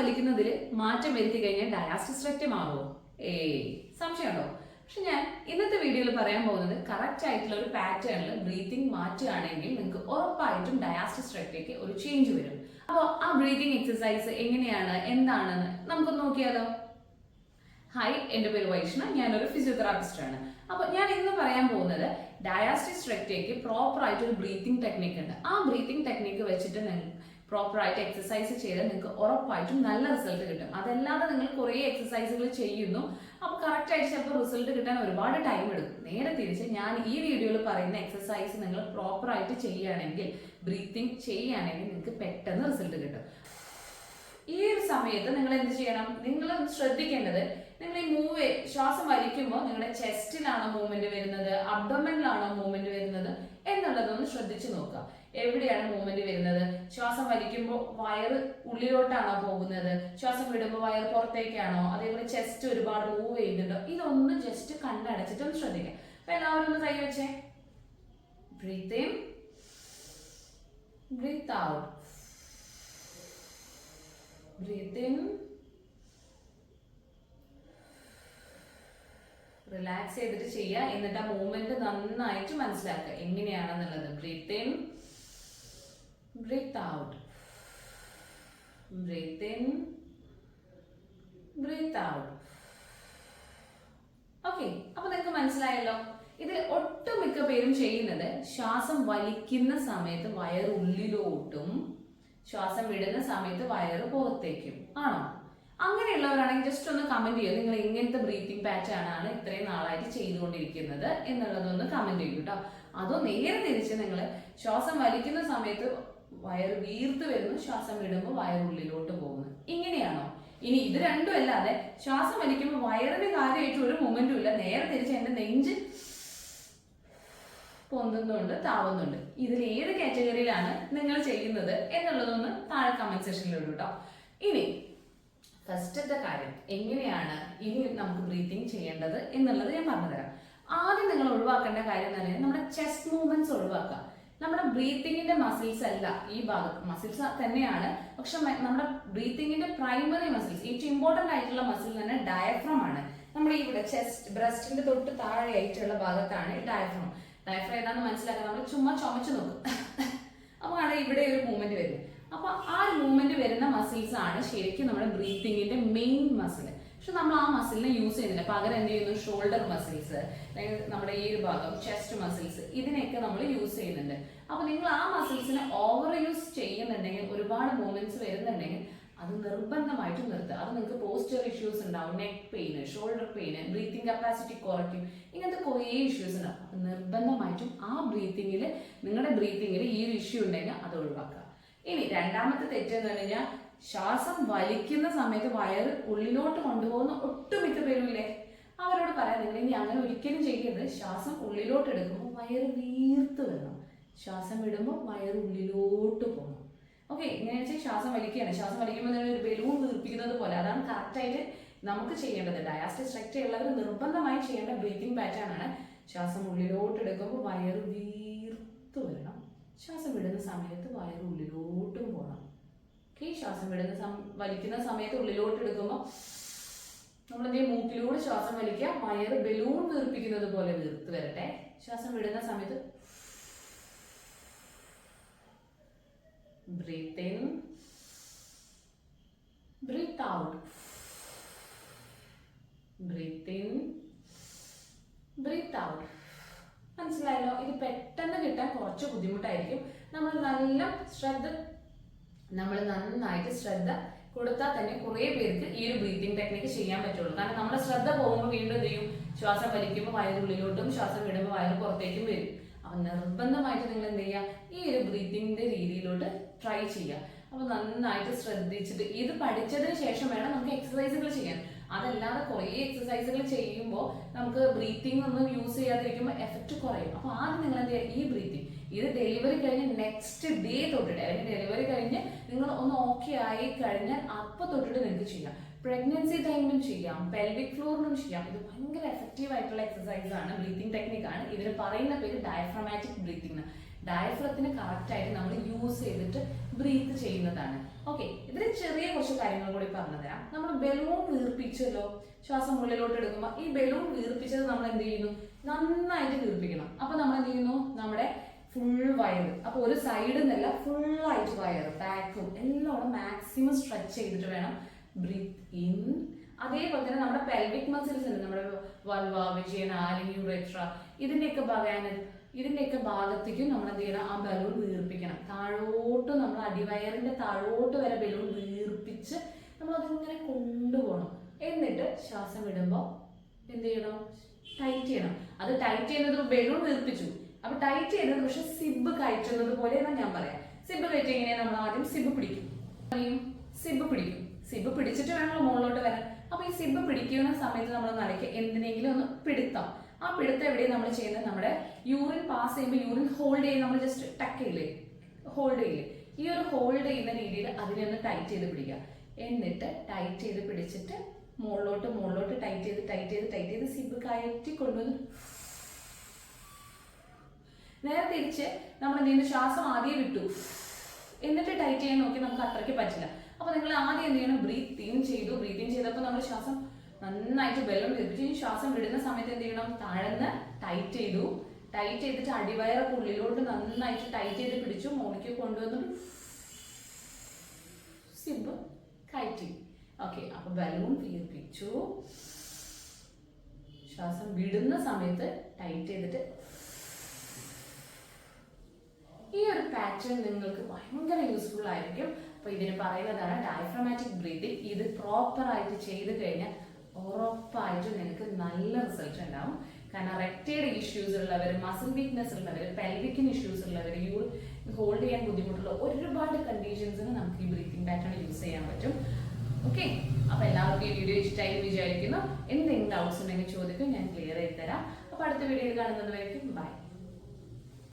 വലിക്കുന്നതിൽ മാറ്റം വരുത്തി കഴിഞ്ഞാൽ ഡയാസ്റ്റിസ്ട്രക്റ്റ് മാറുമോ ഏയ് സംശയമുണ്ടോ? പക്ഷെ ഞാൻ ഇന്നത്തെ വീഡിയോയിൽ പറയാൻ പോകുന്നത് കറക്റ്റ് ആയിട്ടുള്ള ഒരു പാറ്റേണിൽ ബ്രീത്തിങ് മാറ്റുകയാണെങ്കിൽ നിങ്ങൾക്ക് ഉറപ്പായിട്ടും ഡയാസ്റ്റിസ് ഡയാസ്റ്റിസ്ട്രക്റ്റിക്ക് ഒരു ചേഞ്ച് വരും. അപ്പോൾ ആ ബ്രീതിങ് എക്സസൈസ് എങ്ങനെയാണ്? എന്താണെന്ന് നമുക്ക് നോക്കിയാലോ. ഹായ് എന്റെ പേര് വൈഷ്ണ. ഞാനൊരു ഫിസിയോതെറാപ്പിസ്റ്റ് ആണ്. അപ്പോൾ ഞാൻ ഇന്ന് പറയാൻ പോകുന്നത് ഡയാസ്റ്റിസ് റെക്റ്റേക്ക് പ്രോപ്പർ ആയിട്ട് ഒരു ബ്രീത്തിങ് ടെക്നിക്ക് ഉണ്ട്. ആ ബ്രീത്തിങ് ടെക്നിക്ക് വെച്ചിട്ട് ആയിട്ട് എക്സസൈസ് ചെയ്താൽ നിങ്ങൾക്ക് ഉറപ്പായിട്ടും നല്ല റിസൾട്ട് കിട്ടും. അതല്ലാതെ നിങ്ങൾ കുറേ എക്സസൈസുകൾ ചെയ്യുന്നു. അപ്പോൾ കറക്റ്റ് ആയിട്ട് ചിലപ്പോൾ റിസൾട്ട് കിട്ടാൻ ഒരുപാട് ടൈം എടുക്കും. നേരെ തിരിച്ച് ഞാൻ ഈ വീഡിയോയിൽ പറയുന്ന എക്സസൈസ് നിങ്ങൾ പ്രോപ്പർ ആയിട്ട് ചെയ്യുകയാണെങ്കിൽ ബ്രീത്തിങ് ചെയ്യുകയാണെങ്കിൽ നിങ്ങൾക്ക് പെട്ടെന്ന് റിസൾട്ട് കിട്ടും. ഈ ഒരു സമയത്ത് നിങ്ങൾ എന്ത് ചെയ്യണം? നിങ്ങൾ ശ്രദ്ധിക്കേണ്ടത് നിങ്ങൾ ഈ മൂവ് ശ്വാസം വലിക്കുമ്പോൾ നിങ്ങളുടെ ചെസ്റ്റിലാണോ മൂവ്മെന്റ് വരുന്നത്? അബ്ഡോമനിലാണോ മൂവ്മെന്റ് വരുന്നത്? ശ്രദ്ധിച്ചു നോക്കുക എവിടെയാണ് മൂവ്മെന്റ് വരുന്നത്? ശ്വാസം വലിക്കുമ്പോൾ വയറ് ഉള്ളിലോട്ടാണോ പോകുന്നത്? ശ്വാസം വിടുമ്പോൾ വയറ് പുറത്തേക്കാണോ? അതേപോലെ ചെസ്റ്റ് ഒരുപാട് മൂവ് ചെയ്യുന്നുണ്ടോ? ഇതൊന്ന് ജസ്റ്റ് കണ്ണടച്ചിട്ട് ഒന്ന് ശ്രദ്ധിക്കാം. അപ്പൊ എല്ലാവരും ഒന്ന് കൈ വെച്ചേ. Breath breath out breath relax ചെയ്തിട്ട് ചെയ്യുക എന്നിട്ട് ആ മൂവ്മെന്റ് നന്നായിട്ട് മനസ്സിലാക്കുക. എങ്ങനെയാണെന്നുള്ളത്. Breath in breathe out breathe in breathe out okay അപ്പൊ നിങ്ങൾക്ക് മനസ്സിലായല്ലോ. ഇതിൽ ഒട്ടുമിക്ക പേരും ചെയ്യുന്നത് ശ്വാസം വലിക്കുന്ന സമയത്ത് വയറ് ഉള്ളിലോട്ടും ശ്വാസം വിടുന്ന സമയത്ത് വയറ് പുറത്തേക്കും. ആണോ? അങ്ങനെയുള്ളവരാണെങ്കിൽ ജസ്റ്റ് ഒന്ന് കമന്റ് ചെയ്യുക നിങ്ങൾ എങ്ങനത്തെ ബ്രീത്തിങ് പാറ്റേൺ ആണ് ഇത്രയും നാളായിട്ട് ചെയ്തുകൊണ്ടിരിക്കുന്നത് എന്നുള്ളതൊന്ന് കമന്റ് ചെയ്യൂ കേട്ടോ. അതോ നേരെ തിരിച്ച് നിങ്ങൾ ശ്വാസം വലിക്കുന്ന സമയത്ത് വയറ് വീർത്ത് വരുന്നു ശ്വാസം വിടുമ്പോൾ വയറുള്ളിലോട്ട് പോകുന്നു. ഇങ്ങനെയാണോ? ഇനി ഇത് രണ്ടും അല്ലാതെ ശ്വാസം വലിക്കുമ്പോൾ വയറിന് കാര്യമായിട്ട് ഒരു മൊമെന്റും ഇല്ല. നേരെ തിരിച്ച് എന്റെ നെഞ്ച് പൊന്തുന്നുണ്ട് താവുന്നുണ്ട്. ഇതിൽ ഏത് കാറ്റഗറിയിലാണ് നിങ്ങൾ ചെയ്യുന്നത് എന്നുള്ളതൊന്ന് താഴെ കമന്റ് സെക്ഷനിൽ കേട്ടോ. ഇനി ഫസ്റ്റത്തെ കാര്യം എങ്ങനെയാണ് ഇനി നമുക്ക് ബ്രീത്തിങ് ചെയ്യേണ്ടത് എന്നുള്ളത് ഞാൻ പറഞ്ഞുതരാം. ആദ്യം നിങ്ങൾ ഒഴിവാക്കേണ്ട കാര്യം എന്ന് പറയുന്നത് നമ്മുടെ ചെസ്റ്റ് മൂവ്മെന്റ്സ് ഒഴിവാക്കുക. നമ്മുടെ ബ്രീത്തിങ്ങിന്റെ മസിൽസ് അല്ല ഈ ഭാഗത്ത് മസിൽസ് തന്നെയാണ്. പക്ഷെ നമ്മുടെ ബ്രീത്തിങ്ങിന്റെ പ്രൈമറി മസിൽസ് ഏറ്റവും ഇമ്പോർട്ടന്റ് ആയിട്ടുള്ള മസിൽ തന്നെ ഡയഫ്രം ആണ്. നമ്മുടെ ഇവിടെ ചെസ്റ്റ് ബ്രസ്റ്റിന്റെ തൊട്ട് താഴെ ആയിട്ടുള്ള ഭാഗത്താണ് ഡയഫ്രം ഡയഫ്രം ഏതാണെന്ന് മനസ്സിലാക്കാൻ നമ്മൾ ചുമ്മാ ചുമച്ചു നോക്കും. അപ്പോൾ ഇവിടെ ഒരു മൂവ്മെന്റ് അപ്പൊ ആ ഒരു മൂവ്മെന്റ് വരുന്ന മസിൽസ് ആണ് ശരിക്കും നമ്മുടെ ബ്രീത്തിങ്ങിന്റെ മെയിൻ മസിൽ പക്ഷെ നമ്മൾ ആ മസിലിനെ യൂസ് ചെയ്യുന്നില്ല. പകരം എന്ത് ചെയ്യുന്നു? ഷോൾഡർ മസിൽസ് അല്ലെങ്കിൽ നമ്മുടെ ഈ ഒരു ഭാഗം ചെസ്റ്റ് മസിൽസ് ഇതിനെയൊക്കെ നമ്മൾ യൂസ് ചെയ്യുന്നുണ്ട്. അപ്പൊ നിങ്ങൾ ആ മസിൽസിനെ ഓവർ യൂസ് ചെയ്യുന്നുണ്ടെങ്കിൽ ഒരുപാട് മൂവ്മെന്റ്സ് വരുന്നുണ്ടെങ്കിൽ അത് നിർബന്ധമായിട്ടും നിർത്തുക. അത് നിങ്ങൾക്ക് പോസ്റ്റർ ഇഷ്യൂസ് ഉണ്ടാവും. Neck pain shoulder pain breathing capacity കുറയ്ക്കും. ഇങ്ങനത്തെ കുറേ ഇഷ്യൂസ് ഉണ്ടാവും. നിർബന്ധമായിട്ടും ആ ബ്രീത്തിങ്ങിൽ നിങ്ങളുടെ ബ്രീത്തിങ്ങിൽ ഈ ഒരു ഇഷ്യൂ ഉണ്ടെങ്കിൽ അത് ഒഴിവാക്കുക. ഇനി രണ്ടാമത്തെ തെറ്റെന്ന് പറഞ്ഞു ശ്വാസം വലിക്കുന്ന സമയത്ത് വയറ് ഉള്ളിലോട്ട് കൊണ്ടുപോകുന്ന ഒട്ടുമിക്ക പേരുമില്ലേ? അവരോട് പറയാറില്ല. ഇനി അങ്ങനെ ഒരിക്കലും ചെയ്യരുത്. ശ്വാസം ഉള്ളിലോട്ട് എടുക്കുമ്പോൾ വയറ് വീർത്ത് വരണം. ശ്വാസം വിടുമ്പോൾ വയറ് ഉള്ളിലോട്ട് പോകണം. ഓക്കെ ഇങ്ങനെ വെച്ചാൽ ശ്വാസം വലിക്കുകയാണ്. ശ്വാസം വലിക്കുമ്പോൾ നിങ്ങൾ ഒരു ബലൂൺ വീർപ്പിക്കുന്നത് പോലെ. അതാണ് കറക്റ്റായിട്ട് നമുക്ക് ചെയ്യേണ്ടത്. ഡയാസ്റ്റിക് സ്ട്രക്ചർ ഉള്ളവർ നിർബന്ധമായി ചെയ്യേണ്ട ബ്രീത്തിങ് പാറ്റേൺ ആണ്. ശ്വാസം ഉള്ളിലോട്ട് എടുക്കുമ്പോൾ വയറ് വീർത്ത് വരണം. ശ്വാസം വിടുന്ന സമയത്ത് വയറ് ഉള്ളിലോട്ടും പോകണം ഓക്കെ ശ്വാസം വിടുന്ന സം- വലിക്കുന്ന സമയത്ത് ഉള്ളിലോട്ട് എടുക്കുമ്പോൾ ചെയ്യും മൂക്കിലൂടെ ശ്വാസം വലിക്കുക വയറ് ബലൂൺ വീർപ്പിക്കുന്നത് പോലെ വീർത്ത് വരട്ടെ. ശ്വാസം വിടുന്ന സമയത്ത് breathe in breathe out breathe in breathe out മനസ്സിലായല്ലോ? ഇത് പെട്ടെന്ന് കിട്ടാൻ കുറച്ച് ബുദ്ധിമുട്ടായിരിക്കും. നമ്മൾ നല്ല ശ്രദ്ധ നമ്മൾ നന്നായിട്ട് ശ്രദ്ധ കൊടുത്താൽ തന്നെ കുറേ പേർക്ക് ഈ ഒരു ബ്രീത്തിങ് ടെക്നിക്ക് ചെയ്യാൻ പറ്റുള്ളൂ. കാരണം നമ്മുടെ ശ്രദ്ധ പോകുമ്പോൾ വീണ്ടും ചെയ്യും? ശ്വാസം വലിക്കുമ്പോൾ വയറുള്ളിലോട്ടും ശ്വാസം വിടുമ്പോൾ വയറ് പുറത്തേക്കും വരും. അപ്പൊ നിർബന്ധമായിട്ട് നിങ്ങൾ എന്ത് ചെയ്യുക ഈ ഒരു ബ്രീത്തിങ്ങിന്റെ രീതിയിലോട്ട് ട്രൈ ചെയ്യുക അപ്പൊ നന്നായിട്ട് ശ്രദ്ധിച്ചിട്ട് ഇത് പഠിച്ചതിന് ശേഷം വേണം നമുക്ക് എക്സസൈസുകൾ ചെയ്യാൻ. അതല്ലാതെ കുറേ എക്സസൈസുകൾ ചെയ്യുമ്പോൾ നമുക്ക് ബ്രീത്തിങ് ഒന്നും യൂസ് ചെയ്യാതിരിക്കുമ്പോൾ എഫക്റ്റ് കുറയും. അപ്പോൾ ആദ്യം നിങ്ങൾ എന്ത് ചെയ്യുക? ഈ ബ്രീത്തിങ് ഇത് ഡെലിവറി കഴിഞ്ഞ് നെക്സ്റ്റ് ഡേ തൊട്ടിട്ട് അല്ലെങ്കിൽ ഡെലിവറി കഴിഞ്ഞ് നിങ്ങൾ ഒന്ന് ഓക്കെ ആയി കഴിഞ്ഞാൽ അപ്പൊ തൊട്ടിട്ട് നിങ്ങൾക്ക് ചെയ്യാം. പ്രഗ്നൻസി ടൈമിലും ചെയ്യാം. പെൽവിക് ഫ്ലോറിനും ചെയ്യാം. ഇത് ഭയങ്കര എഫക്റ്റീവ് ആയിട്ടുള്ള എക്സസൈസ് ആണ്. ബ്രീത്തിങ് ടെക്നിക്കാണ് ഇതിന് പറയുന്ന പേര് ഡയഫ്രമാറ്റിക് ബ്രീത്തിങ് ഡയഫ്രത്തിന് കറക്റ്റ് ആയിട്ട് നമ്മൾ യൂസ് ചെയ്തിട്ട് ബ്രീത്ത് ചെയ്യുന്നതാണ്. ഓക്കെ ഇതിൽ ചെറിയ കുറച്ച് കാര്യങ്ങൾ കൂടി പറഞ്ഞു തരാം നമ്മൾ ബലൂൺ വീർപ്പിച്ചല്ലോ ശ്വാസം ഉള്ളിലോട്ട് എടുക്കുമ്പോൾ ഈ ബലൂൺ വീർപ്പിച്ചത് നമ്മൾ എന്ത് ചെയ്യുന്നു? നന്നായിട്ട് വീർപ്പിക്കണം. അപ്പൊ നമ്മൾ എന്ത് ചെയ്യുന്നു? നമ്മുടെ ഫുൾ വയർ അപ്പൊ ഒരു സൈഡിൽ നിന്നല്ല ആയിട്ട് വയർ ബാക്കും എല്ലാം മാക്സിമം സ്ട്രെച്ച് ചെയ്തിട്ട് വേണം ബ്രീത്ത് ഇൻ അതേപോലെ തന്നെ നമ്മുടെ പെൽവിക് മസിൽസ് ഉണ്ട്. നമ്മുടെ വൽവ വിജയന ആലിംഗ് യുറേട്ര ഇതിന്റെയൊക്കെ ഭാഗം ഇതിന്റെയൊക്കെ ഭാഗത്തേക്കും നമ്മൾ എന്ത് ചെയ്യണം? ആ ബലൂൺ വീർപ്പിക്കണം. താഴോട്ട് നമ്മൾ അടിവയറിന്റെ താഴോട്ട് വരെ ബലൂൺ വീർപ്പിച്ച് നമ്മൾ അതിങ്ങനെ കൊണ്ടുപോകണം. എന്നിട്ട് ശ്വാസം വിടുമ്പോൾ എന്ത് ചെയ്യണം? ടൈറ്റ് ചെയ്യണം. അത് ടൈറ്റ് ചെയ്യുന്നത് ബലൂൺ വീർപ്പിച്ചു. അപ്പൊ ടൈറ്റ് ചെയ്യുന്നത് പക്ഷെ സിബ് കയറ്റുന്നത് പോലെയാണ് ഞാൻ പറയാം. സിബ് കയറ്റി നമ്മൾ ആദ്യം സിബ് പിടിക്കും. സിബ് പിടിക്കും. സിബ് പിടിച്ചിട്ട് വേണമല്ലോ മുകളിലോട്ട് വരാൻ. അപ്പൊ ഈ സിബ് പിടിക്കുന്ന സമയത്ത് നമ്മൾ നനയ്ക്ക് എന്തിനെങ്കിലും ഒന്ന് പിടുത്തം. ആ പിടുത്തം എവിടെയും നമ്മൾ ചെയ്യുന്നത്? നമ്മുടെ യൂറിൻ പാസ് ചെയ്യുമ്പോൾ യൂറിൻ ഹോൾഡ് ചെയ്ത് നമ്മൾ ജസ്റ്റ് ടക്ക് ചെയ്യില്ലേ? ഹോൾഡ് ചെയ്യില്ലേ? ഈ ഒരു ഹോൾഡ് ചെയ്യുന്ന രീതിയിൽ അതിനെ ഒന്ന് ടൈറ്റ് ചെയ്ത് പിടിക്കുക. എന്നിട്ട് ടൈറ്റ് ചെയ്ത് പിടിച്ചിട്ട് മുകളിലോട്ട് മുകളിലോട്ട് ടൈറ്റ് ചെയ്ത് ടൈറ്റ് ചെയ്ത് ടൈറ്റ് ചെയ്ത് സിബ് കയറ്റി കൊണ്ടുവന്ന് നേരെ തിരിച്ച് നമ്മൾ എന്ത് ചെയ്യുന്നു? ശ്വാസം ആദ്യം വിട്ടു. എന്നിട്ട് ടൈറ്റ് ചെയ്യാൻ നോക്കി നമുക്ക് അത്രയ്ക്ക് പറ്റില്ല. അപ്പൊ നിങ്ങൾ ആദ്യം എന്ത് ചെയ്യണം? ബ്രീത്ത് ഇൻ ചെയ്തു ബ്രീത്ത് ഇൻ ചെയ്തപ്പോൾ നമ്മൾ ശ്വാസം നന്നായിട്ട് വെള്ളം ലഭിച്ചു. ഇനി ശ്വാസം വിടുന്ന സമയത്ത് എന്ത് ചെയ്യണം? താഴ്ന്ന് ടൈറ്റ് ചെയ്തു. ടൈറ്റ് ചെയ്തിട്ട് അടിവയറൊക്കെ ഉള്ളിലോട്ട് നന്നായിട്ട് ടൈറ്റ് ചെയ്ത് പിടിച്ചു. മോണിക്ക് കൊണ്ടുവന്നു സിബ് കയറ്റി. ഓക്കെ അപ്പൊ ബലൂൺ വീർപ്പിച്ചു. ശ്വാസം വിടുന്ന സമയത്ത് ടൈറ്റ് ചെയ്തിട്ട് ഈ ഒരു പാറ്റേൺ നിങ്ങൾക്ക് ഭയങ്കര യൂസ്ഫുൾ ആയിരിക്കും. അപ്പൊ ഇതിന് പറയുന്നതാണ് ഡയഫ്രമാറ്റിക് ബ്രീതിങ് ഇത് പ്രോപ്പർ ആയിട്ട് ചെയ്ത് കഴിഞ്ഞാൽ ഉറപ്പായിട്ടും നിനക്ക് നല്ല റിസൾട്ട് ഉണ്ടാവും. കാരണം റെക്റ്റേഡ് ഇഷ്യൂസ് ഉള്ളവർ മസിൽ വീക്ക്നെസ് ഉള്ളവർ പെൽവിക്കിന് ഇഷ്യൂസ് ഉള്ളവർ യൂ ഹോൾഡ് ചെയ്യാൻ ബുദ്ധിമുട്ടുള്ള ഒരുപാട് കണ്ടീഷൻസിന് നമുക്ക് ഈ ബ്രീത്തിങ് പാറ്റേൺ യൂസ് ചെയ്യാൻ പറ്റും. ഓക്കെ അപ്പൊ എല്ലാവർക്കും ഈ വീഡിയോ ഇഷ്ടമായി വിചാരിക്കുന്നു. എന്തെങ്കിലും ഡൗട്ട്സ് ഉണ്ടെങ്കിൽ ചോദിക്കും ഞാൻ ക്ലിയർ ചെയ്ത് തരാം. അപ്പൊ അടുത്ത വീഡിയോയിൽ കാണുന്നത് വരയ്ക്കും ബൈ